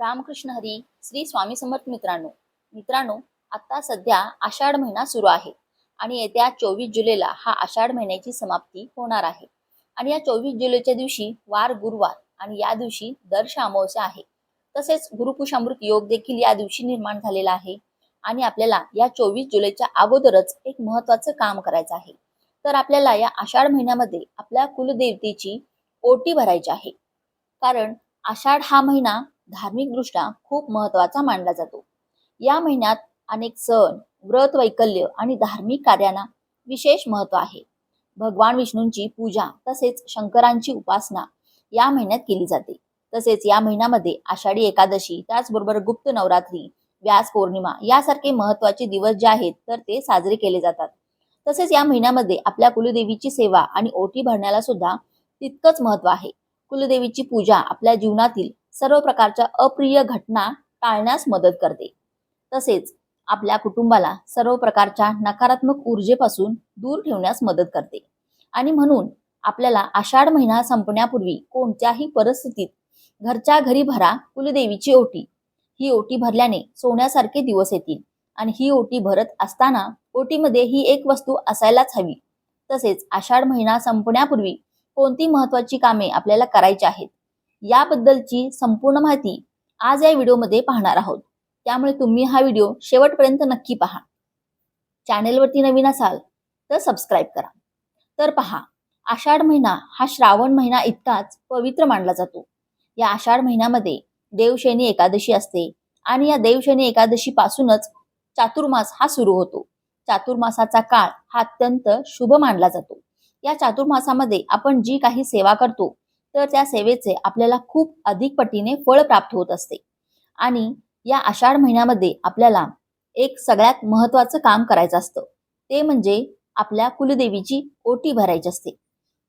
रामकृष्ण हरी श्री स्वामी समर्थ मित्रांनो. मित्रांनो आता सध्या आषाढ महिना सुरू आहे आणि येत्या चोवीस जुलैला हा आषाढ महिन्याची समाप्ती होणार आहे. आणि या चोवीस जुलैच्या दिवशी वार गुरुवार आणि या दिवशी दर्श अमावस्या आहे. तसेच गुरुपुषामृत योग देखील या दिवशी निर्माण झालेला आहे आणि आपल्याला या चोवीस जुलैच्या अगोदरच एक महत्वाचं काम करायचं आहे. तर आपल्याला या आषाढ महिन्यामध्ये आपल्या कुलदेवतेची ओटी भरायची आहे. कारण आषाढ हा महिना धार्मिकदृष्ट्या खूप महत्त्वाचा मानला जातो. या महिन्यात अनेक सण व्रत वैकल्य आणि धार्मिक कार्यांना विशेष महत्त्व आहे. भगवान विष्णूंची पूजा तसेच शंकरांची उपासना या महिन्यात केली जाते. तसेच या महिन्यामध्ये आषाढी एकादशी त्याचबरोबर गुप्त नवरात्री व्यास पौर्णिमा यासारखे महत्त्वाचे दिवस जे आहेत तर ते साजरे केले जातात. तसेच या महिन्यामध्ये आपल्या कुलदेवीची सेवा आणि ओटी भरण्याला सुद्धा तितकंच महत्त्व आहे. कुलदेवीची पूजा आपल्या जीवनातील सर्व प्रकारच्या अप्रिय घटना टाळण्यास मदत करते. तसेच आपल्या कुटुंबाला सर्व प्रकारच्या नकारात्मक ऊर्जेपासून दूर ठेवण्यास मदत करते. आणि म्हणून आपल्याला आषाढ महिना संपण्यापूर्वी कोणत्याही परिस्थितीत घरच्या घरी भरा कुलदेवीची ओटी. ही ओटी भरल्याने सोन्यासारखे दिवस येतील आणि ही ओटी भरत असताना ओटीमध्ये ही एक वस्तू असायलाच हवी. तसेच आषाढ महिना संपण्यापूर्वी कोणती महत्वाची कामे आपल्याला करायची आहेत? याबद्दलची संपूर्ण माहिती आज या व्हिडिओमध्ये पाहणार आहोत. त्यामुळे तुम्ही हा व्हिडिओ शेवटपर्यंत नक्की पहा. चॅनेलवरती नवीन असाल तर सबस्क्राईब करा. तर पहा आषाढ महिना हा श्रावण महिना इतकाच पवित्र मानला जातो. या आषाढ महिन्यामध्ये देवशैनी एकादशी असते आणि या देवशैनी एकादशी पासूनच चातुर्मास हा सुरू होतो. चातुर्मासाचा काळ हा अत्यंत शुभ मानला जातो. या चातुर्मासामध्ये आपण जी काही सेवा करतो तर त्या सेवेचे आपल्याला खूप अधिक पटीने फळ प्राप्त होत असते. आणि या आषाढ महिन्यामध्ये आपल्याला एक सगळ्यात महत्वाचं काम करायचं असतं. ते म्हणजे आपल्या कुलदेवीची ओटी भरायची असते.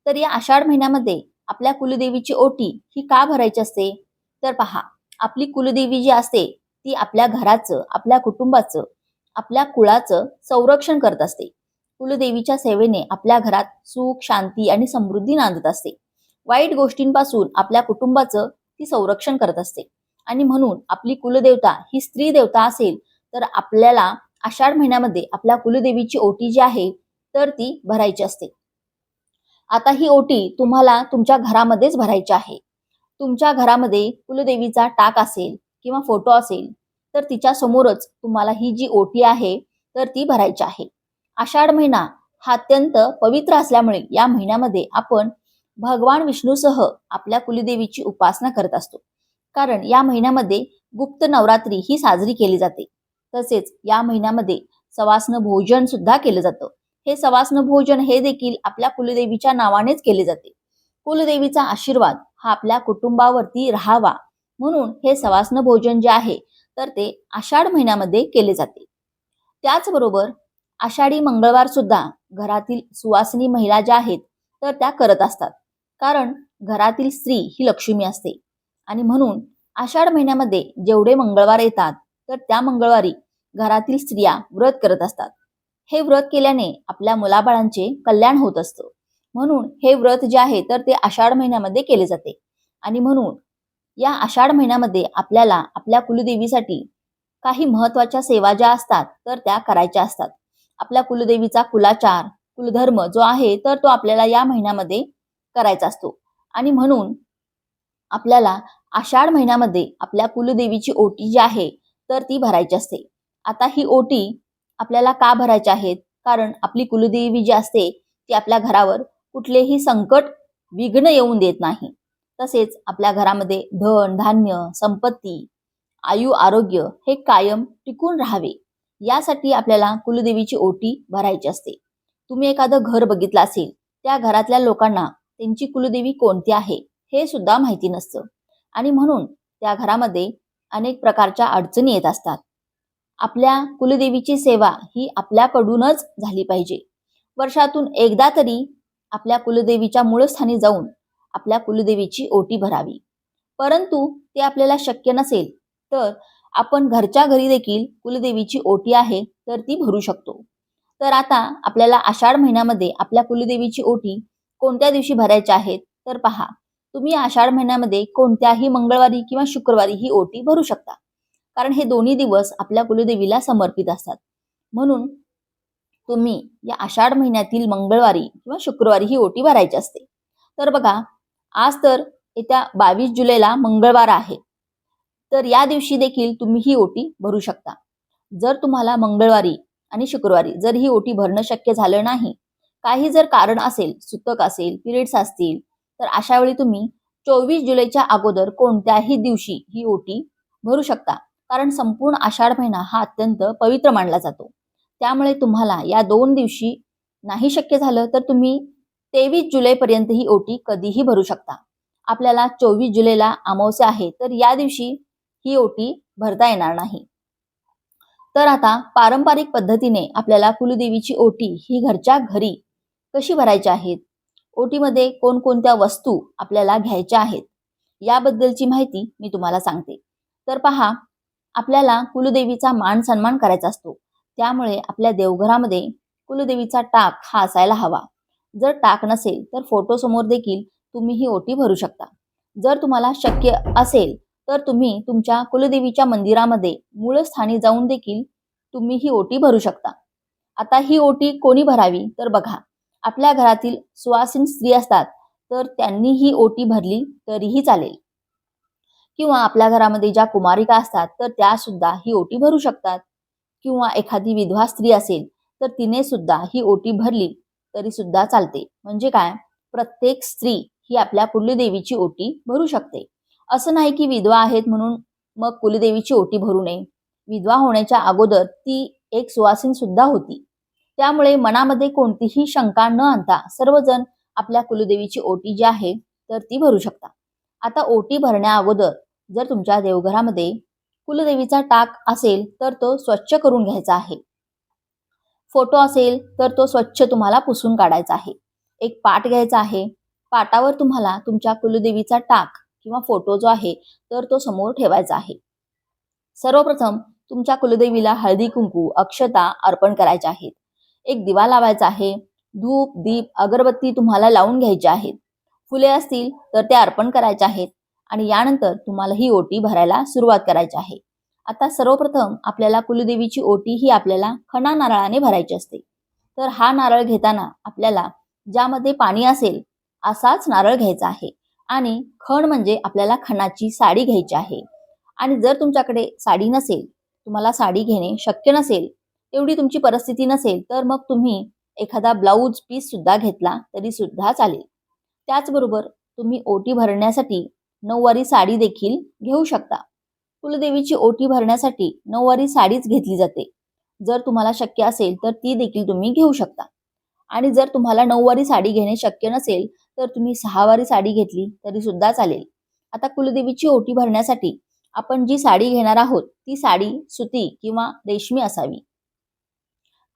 तर या आषाढ महिन्यामध्ये आपल्या कुलदेवीची ओटी ही का भरायची असते? तर पहा आपली कुलदेवी जी असते ती आपल्या घराचं आपल्या कुटुंबाचं आपल्या कुळाचं संरक्षण करत असते. कुलदेवीच्या सेवेने आपल्या घरात सुख शांती आणि समृद्धी नांदत असते. वाईट गोष्टींपासून आपल्या कुटुंबाचं ती संरक्षण करत असते. आणि म्हणून आपली कुलदेवता ही स्त्री देवता असेल तर आपल्याला आषाढ महिन्यामध्ये आपल्या कुलदेवीची ओटी जी आहे तर ती भरायची असते. आता ही ओटी तुम्हाला तुमच्या घरामध्येच भरायची आहे. तुमच्या घरामध्ये कुलदेवीचा टाक असेल किंवा फोटो असेल तर तिच्या समोरच तुम्हाला ही जी ओटी आहे तर ती भरायची आहे. आषाढ महिना हा अत्यंत पवित्र असल्यामुळे या महिन्यामध्ये आपण भगवान विष्णूसह आपल्या कुलदेवीची उपासना करत असतो. कारण या महिन्यामध्ये गुप्त नवरात्री ही साजरी केली जाते. तसेच या महिन्यामध्ये सवासन भोजन सुद्धा केलं जातं. हे सवासन भोजन हे देखील आपल्या कुलदेवीच्या नावानेच केले जाते. कुलदेवीचा आशीर्वाद हा आपल्या कुटुंबावरती राहावा म्हणून हे सवासन भोजन जे आहे तर ते आषाढ महिन्यामध्ये केले जाते. त्याचबरोबर आषाढी मंगळवार सुद्धा घरातील सुवासिनी महिला ज्या आहेत तर त्या करत असतात. कारण घरातील स्त्री ही लक्ष्मी असते. आणि म्हणून आषाढ महिन्यामध्ये जेवढे मंगळवार येतात तर त्या मंगळवारी घरातील स्त्रिया व्रत करत असतात. हे व्रत केल्याने आपल्या मुलाबाळांचे कल्याण होत असतं. म्हणून हे व्रत जे आहे तर ते आषाढ महिन्यामध्ये केले जाते. आणि म्हणून या आषाढ महिन्यामध्ये आपल्याला आपल्या कुलदेवीसाठी काही महत्त्वाच्या सेवा ज्या असतात तर त्या करायच्या असतात. आपल्या कुलदेवीचा कुलाचार कुलधर्म जो आहे तर तो आपल्याला या महिन्यामध्ये करायचा असतो. आणि म्हणून आपल्याला आषाढ महिन्यामध्ये आपल्या कुलदेवीची ओटी जी आहे तर ती भरायची असते. आता ही ओटी आपल्याला का भरायची आहेत? कारण आपली कुलदेवी जी असते ती आपल्या घरावर कुठलेही संकट विघ्न येऊन देत नाही. तसेच आपल्या घरामध्ये धन धान्य संपत्ती आयु आरोग्य हे कायम टिकून राहावे. यासाठी आपल्याला कुलदेवीची ओटी भरायची असते. तुम्ही एखादं घर बघितलं असेल त्या घरातल्या लोकांना त्यांची कुलदेवी कोणती आहे हे सुद्धा माहिती नसतं. आणि म्हणून त्या घरामध्ये अनेक प्रकारच्या अडचणी येत असतात. आपल्या कुलदेवीची सेवा ही आपल्याकडूनच झाली पाहिजे. वर्षातून एकदा तरी आपल्या कुलदेवीच्या मूळस्थानी जाऊन आपल्या कुलदेवीची ओटी भरावी. परंतु ते आपल्याला शक्य नसेल तर आपण घरच्या घरी देखील कुलदेवीची ओटी आहे तर ती भरू शकतो. तर आता आपल्याला आषाढ महिन्यामध्ये आपल्या कुलदेवीची ओटी कोणत्या दिवशी भरायच्या आहेत तर पहा. तुम्ही आषाढ महिन्यामध्ये कोणत्याही मंगळवारी किंवा शुक्रवारी ही ओटी भरू शकता. कारण हे दोन्ही दिवस आपल्या कुलदेवीला समर्पित असतात. म्हणून तुम्ही या आषाढ महिन्यातील मंगळवारी किंवा शुक्रवारी ही ओटी भरायची असते. तर बघा आज तर येत्या बावीस जुलैला मंगळवार आहे. तर या दिवशी देखील तुम्ही ही ओटी भरू शकता. जर तुम्हाला मंगळवारी आणि शुक्रवारी जर ही ओटी भरणं शक्य झालं नाही काही जर कारण असेल सुतक असेल पिरियड्स असतील तर अशा वेळी तुम्ही चोवीस जुलैच्या अगोदर कोणत्याही दिवशी ही ओटी भरू शकता. कारण संपूर्ण आषाढ महिना हा अत्यंत पवित्र मानला जातो. त्यामुळे तुम्हाला या दोन दिवशी नाही शक्य झालं तर तुम्ही तेवीस जुलैपर्यंत ही ओटी कधीही भरू शकता. आपल्याला चोवीस जुलैला अमावस्या आहे तर या दिवशी ही ओटी भरता येणार नाही. तर आता पारंपरिक पद्धतीने आपल्याला कुलदेवीची ओटी ही घरच्या घरी कशी भरायची आहेत? ओटीमध्ये कोणकोणत्या वस्तू आपल्याला घ्यायच्या आहेत? याबद्दलची माहिती मी तुम्हाला सांगते. तर पहा आपल्याला कुलदेवीचा मान सन्मान करायचा असतो. त्यामुळे आपल्या देवघरामध्ये कुलदेवीचा टाक हा असायला हवा. जर टाक नसेल तर फोटो समोर देखील तुम्ही ही ओटी भरू शकता. जर तुम्हाला शक्य असेल तर तुम्ही तुमच्या कुलदेवीच्या मंदिरामध्ये मूळस्थानी जाऊन देखील तुम्ही ही ओटी भरू शकता. आता ही ओटी कोणी भरावी? तर बघा आपल्या घरातील सुवासीन स्त्री असतात तर त्यांनी ही ओटी भरली तरीही चालेल. किंवा आपल्या घरामध्ये ज्या कुमारिका असतात तर त्या सुद्धा ही ओटी भरू शकतात. किंवा एखादी विधवा स्त्री असेल तर तिने सुद्धा ही ओटी भरली तरी सुद्धा चालते. म्हणजे काय? प्रत्येक स्त्री ही आपल्या कुलदेवीची ओटी भरू शकते. असं नाही की विधवा आहेत म्हणून मग कुलदेवीची ओटी भरू नये. विधवा होण्याच्या अगोदर ती एक सुवासीन सुद्धा होती. त्यामुळे मनामध्ये कोणतीही शंका न आणता सर्वजण आपल्या कुलदेवीची ओटी जी आहे तर ती भरू शकता. आता ओटी भरण्या अगोदर जर तुमच्या देवघरामध्ये कुलदेवीचा टाक असेल तर तो स्वच्छ करून घ्यायचा आहे. फोटो असेल तर तो स्वच्छ तुम्हाला पुसून काढायचा आहे. एक पाट घ्यायचा आहे. पाटावर तुम्हाला तुमच्या कुलदेवीचा टाक किंवा फोटो जो आहे तर तो समोर ठेवायचा आहे. सर्वप्रथम तुमच्या कुलदेवीला हळदी कुंकू अक्षता अर्पण करायच्या आहेत. एक दिवा लावायचा आहे. धूप दीप अगरबत्ती तुम्हाला लावून घ्यायची आहेत. फुले असतील तर ते अर्पण करायचे आहेत आणि यानंतर तुम्हाला ही ओटी भरायला सुरुवात करायची आहे. आता सर्वप्रथम आपल्याला कुलदेवीची ओटी ही आपल्याला खणा नारळाने भरायची असते. तर हा नारळ घेताना आपल्याला ज्यामध्ये पाणी असेल असाच नारळ घ्यायचा आहे आणि खण म्हणजे आपल्याला खणाची साडी घ्यायची आहे. आणि जर तुमच्याकडे साडी नसेल तुम्हाला साडी घेणे शक्य नसेल एवढी तुमची परिस्थिती नसेल तर मग तुम्ही एखादा ब्लाऊज पीस सुद्धा घेतला तरी सुद्धा चालेल. त्याचबरोबर तुम्ही ओटी भरण्यासाठी नऊवारी साडी देखील घेऊ शकता. कुलदेवीची ओटी भरण्यासाठी नऊवारी साडीच घेतली जाते. जर तुम्हाला शक्य असेल तर ती देखील तुम्ही घेऊ शकता. आणि जर तुम्हाला नऊवारी साडी घेणे शक्य नसेल तर तुम्ही सहावारी साडी घेतली तरी सुद्धा चालेल. आता कुलदेवीची ओटी भरण्यासाठी आपण जी साडी घेणार आहोत ती साडी सुती किंवा रेशमी असावी.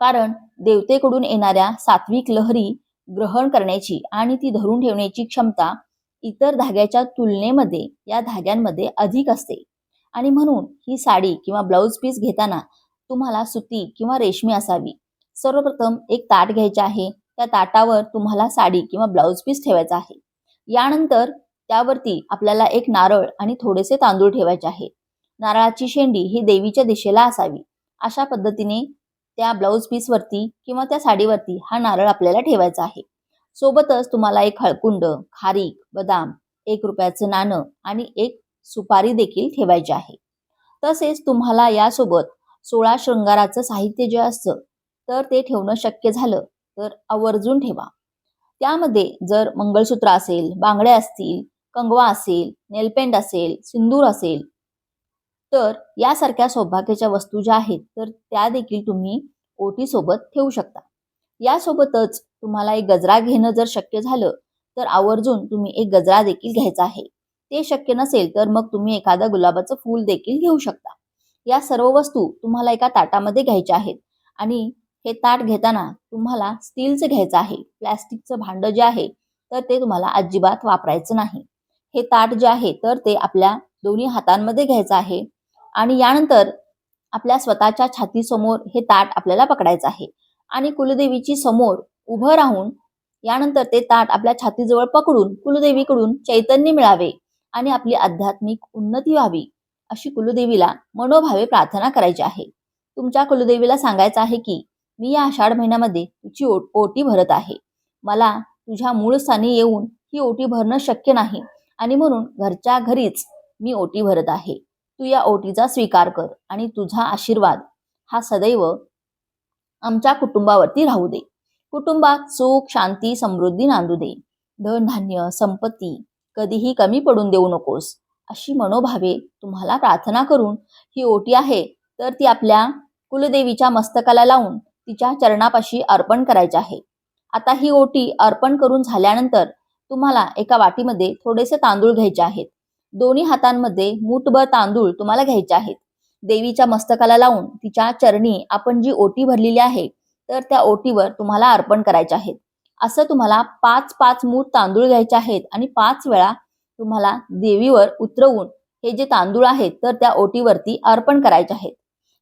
कारण देवतेकडून येणाऱ्या सात्विक लहरी ग्रहण करण्याची आणि ती धरून ठेवण्याची क्षमता इतर धाग्याच्या तुलनेमध्ये या धाग्यांमध्ये अधिक असते. आणि म्हणून ही साडी किंवा ब्लाऊज पीस घेताना तुम्हाला सुती किंवा रेशमी असावी. सर्वप्रथम एक ताट घ्यायचे आहे. त्या ताटावर तुम्हाला साडी किंवा ब्लाऊज पीस ठेवायचा आहे. यानंतर त्यावरती आपल्याला एक नारळ आणि थोडेसे तांदूळ ठेवायचे आहे. नारळाची शेंडी ही देवीच्या दिशेला असावी. अशा पद्धतीने त्या ब्लाऊज पीसवरती किंवा त्या साडीवरती हा नारळ आपल्याला ठेवायचा आहे. सोबतच तुम्हाला एक हळकुंड खारीक बदाम एक रुपयाचं नाणं आणि एक सुपारी देखील ठेवायची आहे. तसेच तुम्हाला यासोबत सोळा शृंगाराचं साहित्य जे असतं तर ते ठेवणं शक्य झालं तर आवर्जून ठेवा. त्यामध्ये जर मंगळसूत्र असेल बांगड्या असतील कंगवा असेल नेलपेंट असेल सिंदूर असेल तर यासारख्या सौभाग्याच्या वस्तू ज्या आहेत तर त्या देखील तुम्ही ओटी सोबत ठेवू शकता. यासोबतच तुम्हाला एक गजरा घेणं जर शक्य झालं तर आवर्जून तुम्ही एक गजरा देखील घ्यायचा आहे. ते शक्य नसेल तर मग तुम्ही एखादं गुलाबाचं फूल देखील घेऊ शकता. या सर्व वस्तू तुम्हाला एका ताटामध्ये घ्यायच्या आहेत आणि हे ताट घेताना तुम्हाला स्टीलचं घ्यायचं आहे. प्लॅस्टिकचं भांड जे आहे तर ते तुम्हाला अजिबात वापरायचं नाही. हे ताट जे आहे तर ते आपल्या दोन्ही हातांमध्ये घ्यायचं आहे. आणि यानंतर आपल्या स्वतःच्या छातीसमोर हे ताट आपल्याला पकडायचं आहे. आणि कुलदेवीची समोर उभं राहून यानंतर ते ताट आपल्या छातीजवळ पकडून कुलदेवीकडून चैतन्य मिळावे आणि आपली आध्यात्मिक उन्नती व्हावी अशी कुलदेवीला मनोभावे प्रार्थना करायची आहे. तुमच्या कुलदेवीला सांगायचं आहे की मी या आषाढ महिन्यामध्ये तुझी ओट ओटी भरत आहे. मला तुझ्या मूळ स्थानी येऊन ही ओटी भरणं शक्य नाही आणि म्हणून घरच्या घरीच मी ओटी भरत आहे. तू या ओटीचा स्वीकार कर आणि तुझा आशीर्वाद हा सदैव आमच्या कुटुंबावरती राहू दे. कुटुंबात सुख शांती समृद्धी नांदू दे. धनधान्य संपत्ती कधीही कमी पडून देऊ नकोस. अशी मनोभावे तुम्हाला प्रार्थना करून ही ओटी आहे तर ती आपल्या कुलदेवीच्या मस्तकाला लावून तिच्या चरणापाशी अर्पण करायची आहे. आता ही ओटी अर्पण करून झाल्यानंतर तुम्हाला एका वाटीमध्ये थोडेसे तांदूळ घ्यायचे आहेत. दोन्ही हातांमध्ये मूठभर तांदूळ तुम्हाला घ्यायचे आहेत. देवीच्या मस्तकाला लावून तिच्या चरणी आपण जी ओटी भरलेली आहे तर त्या ओटीवर तुम्हाला अर्पण करायचे आहेत. असं तुम्हाला पाच पाच मूठ तांदूळ घ्यायचे आहेत आणि पाच वेळा तुम्हाला देवीवर उतरवून हे जे तांदूळ आहेत तर त्या ओटीवरती अर्पण करायचे आहेत.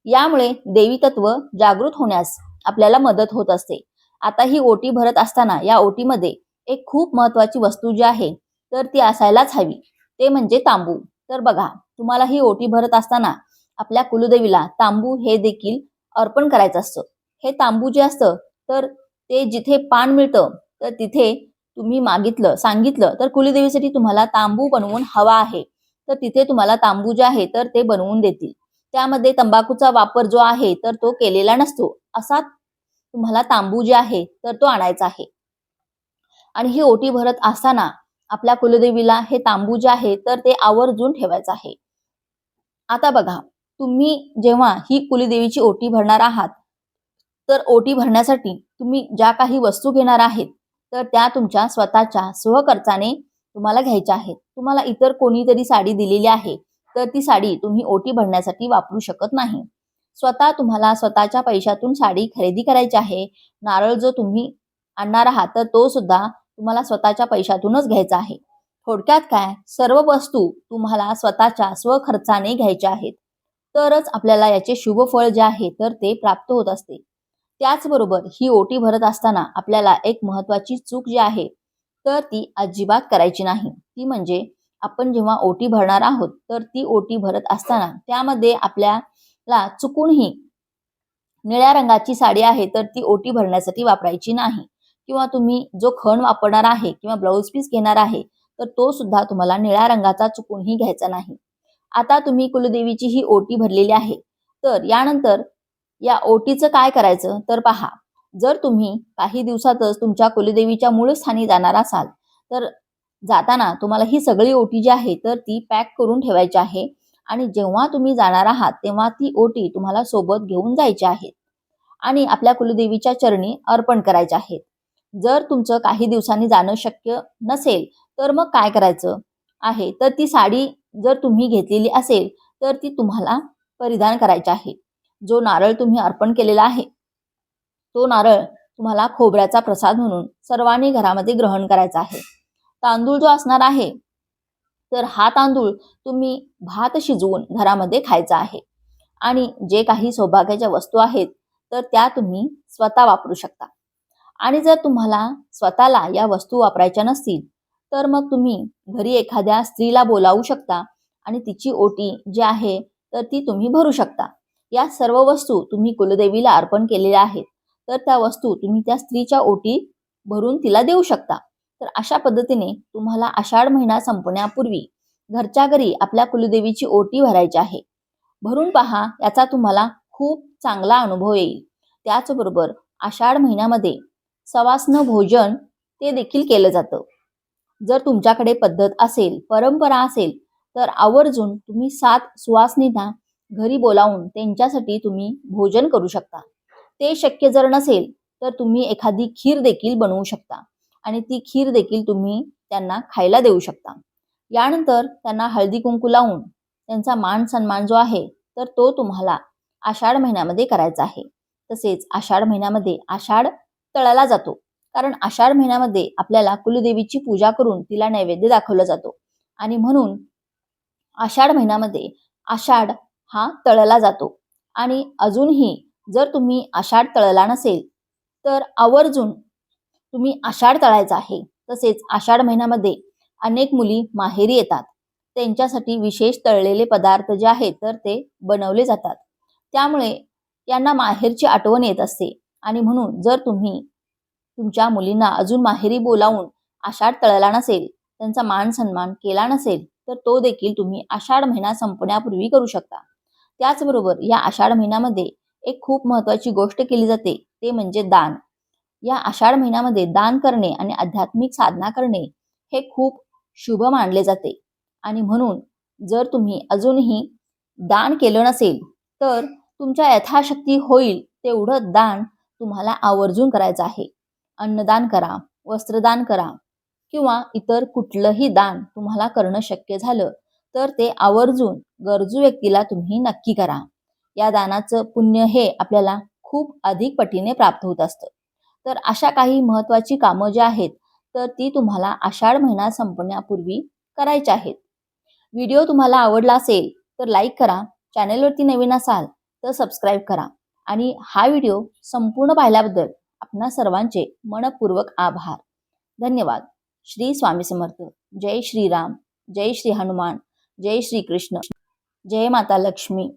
यामुळे देवी तत्व जागृत होण्यास आपल्याला मदत होत असते. आता ही ओटी भरत असताना या ओटीमध्ये एक खूप महत्वाची वस्तू जी आहे तर ती असायलाच हवी. ते म्हणजे तांबू. तर बघा तुम्हाला ही ओटी भरत असताना आपल्या कुलदेवीला तांबू हे देखील अर्पण करायचं असतं. हे तांबू जे असतं तर ते जिथे पान मिळतं तर तिथे तुम्ही मागितलं सांगितलं तर कुलदेवीसाठी तुम्हाला तांबू बनवून हवा आहे. तर तिथे तुम्हाला तांबू जे आहे तर ते बनवून देतील. त्यामध्ये तंबाखूचा वापर जो आहे तर तो केलेला नसतो. असा तुम्हाला तांबू जे आहे तर तो आणायचा आहे. आणि ही ओटी भरत असताना आपल्या कुलदेवीला हे तांबू जे आहे तर ते आवर्जून ठेवायचं आहे. आता बघा तुम्ही जेव्हा ही कुलदेवीची ओटी भरणार आहात तर ओटी भरण्यासाठी तुम्ही ज्या काही वस्तू घेणार आहेत तर त्या तुमच्या स्वतःच्या स्वखर्चाने तुम्हाला घ्यायच्या आहेत. तुम्हाला इतर कोणीतरी साडी दिलेली आहे तर ती साडी तुम्ही ओटी भरण्यासाठी वापरू शकत नाही. स्वतः तुम्हाला स्वतःच्या पैशातून साडी खरेदी करायची आहे. नारळ जो तुम्ही आणणार आहात तर तो सुद्धा तुम्हाला स्वतःच्या पैशातूनच घ्यायचा आहे. थोडक्यात काय? सर्व वस्तू तुम्हाला स्वतःच्या स्वखर्चाने घ्यायच्या आहेत. तरच आपल्याला याचे शुभ फळ जे आहे तर ते प्राप्त होत असते. त्याचबरोबर ही ओटी भरत असताना आपल्याला एक महत्वाची चूक जी आहे तर ती अजिबात करायची नाही. ती म्हणजे आपण जेव्हा ओटी भरणार आहोत तर ती ओटी भरत असताना त्यामध्ये आपल्याला चुकूनही निळ्या रंगाची साडी आहे तर ती ओटी भरण्यासाठी वापरायची नाही. किंवा तुम्ही जो खण वापरणार आहे किंवा ब्लाऊज पीस घेणार आहे तर तो सुद्धा तुम्हाला निळ्या रंगाचा चुकूनही घ्यायचा नाही. आता तुम्ही कुलदेवीची ही ओटी भरलेली आहे. तर यानंतर या ओटीचं काय करायचं? तर पहा जर तुम्ही काही दिवसातच तुमच्या कुलदेवीच्या मूळ स्थानी जाणार असाल तर जाताना तुम्हाला ही सगळी ओटी जी आहे तर ती पॅक करून ठेवायची आहे आणि जेव्हा तुम्ही जाणार आहात तेव्हा ती ओटी तुम्हाला सोबत घेऊन जायची आहे आणि आपल्या कुलदेवीच्या चरणी अर्पण करायच्या आहेत. जर तुमचं काही दिवसांनी जाणं शक्य नसेल तर मग काय करायचं आहे? तर ती साडी जर तुम्ही घेतलेली असेल तर ती तुम्हाला परिधान करायची आहे. जो नारळ तुम्ही अर्पण केलेला आहे तो नारळ तुम्हाला खोबऱ्याचा प्रसाद म्हणून सर्वांनी घरामध्ये ग्रहण करायचा आहे. तांदूळ जो असणार आहे तर हा तांदूळ तुम्ही भात शिजवून घरामध्ये खायचा आहे. आणि जे काही सौभाग्याच्या वस्तू आहेत तर त्या तुम्ही स्वतः वापरू शकता. आणि जर तुम्हाला स्वतःला या वस्तू वापरायच्या नसतील तर मग तुम्ही घरी एखाद्या स्त्रीला बोलावू शकता आणि तिची ओटी जी आहे तर ती तुम्ही भरू शकता. या सर्व वस्तू तुम्ही कुलदेवीला अर्पण केलेल्या आहेत तर त्या वस्तू तुम्ही त्या स्त्रीच्या ओटी भरून तिला देऊ शकता. तर अशा पद्धतीने तुम्हाला आषाढ महिना संपण्यापूर्वी घरच्या घरी आपल्या कुलदेवीची ओटी भरायची आहे. भरून पहा याचा तुम्हाला खूप चांगला अनुभव येईल. त्याचबरोबर आषाढ महिन्यामध्ये सवासनं भोजन ते देखील केलं जातं. जर तुमच्याकडे पद्धत असेल परंपरा असेल तर आवर्जून तुम्ही सात सुवासनींना घरी बोलावून त्यांच्यासाठी तुम्ही भोजन करू शकता. ते शक्य जर नसेल तर तुम्ही एखादी खीर देखील बनवू शकता आणि ती खीर देखील तुम्ही त्यांना खायला देऊ शकता. यानंतर त्यांना हळदी कुंकू लावून त्यांचा मान सन्मान जो आहे तर तो तुम्हाला आषाढ महिन्यामध्ये करायचा आहे. तसेच आषाढ महिन्यामध्ये आषाढ तळाला जातो. कारण आषाढ महिन्यामध्ये आपल्याला कुलदेवीची पूजा करून तिला नैवेद्य दाखवला जातो. आणि म्हणून आषाढ महिन्यामध्ये आषाढ हा तळला जातो. आणि अजूनही जर तुम्ही आषाढ तळला नसेल तर आवर्जून तुम्ही आषाढ तळायचा आहे. तसेच आषाढ महिन्यामध्ये अनेक मुली माहेरी येतात. त्यांच्यासाठी विशेष तळलेले पदार्थ जे आहेत तर ते बनवले जातात. त्यामुळे यांना माहेरची आठवण येत असते. आणि म्हणून जर तुम्ही तुमच्या मुलींना अजून माहेरी बोलावून आषाढ तळला नसेल त्यांचा मान सन्मान केला नसेल तर तो देखील तुम्ही आषाढ महिना संपण्यापूर्वी करू शकता. त्याचबरोबर या आषाढ महिन्यामध्ये एक खूप महत्वाची गोष्ट केली जाते ते म्हणजे दान. या आषाढ महिन्यामध्ये दान करणे आणि आध्यात्मिक साधना करणे हे खूप शुभ मानले जाते. आणि म्हणून जर तुम्ही अजूनही दान केलं नसेल तर तुमच्या यथाशक्ती होईल तेवढं दान तुम्हाला आवर्जून करायचं आहे. अन्नदान करा वस्त्रदान करा किंवा इतर कुठलंही दान तुम्हाला करणं शक्य झालं तर ते आवर्जून गरजू व्यक्तीला तुम्ही नक्की करा. या दानाचं पुण्य हे आपल्याला खूप अधिक पटीने प्राप्त होत असतं. तर अशा काही महत्वाची कामं जी आहेत तर ती तुम्हाला आषाढ महिना संपण्यापूर्वी करायची आहेत. व्हिडिओ तुम्हाला आवडला असेल तर लाईक करा चॅनेलवरती नवीन असाल तर सबस्क्राईब करा. आणि हा व्हिडिओ संपूर्ण पाहिल्याबद्दल आपणा सर्वांचे मनपूर्वक आभार. धन्यवाद. श्री स्वामी समर्थ. जय श्रीराम. जय श्री हनुमान. जय श्री कृष्ण. जय माता लक्ष्मी.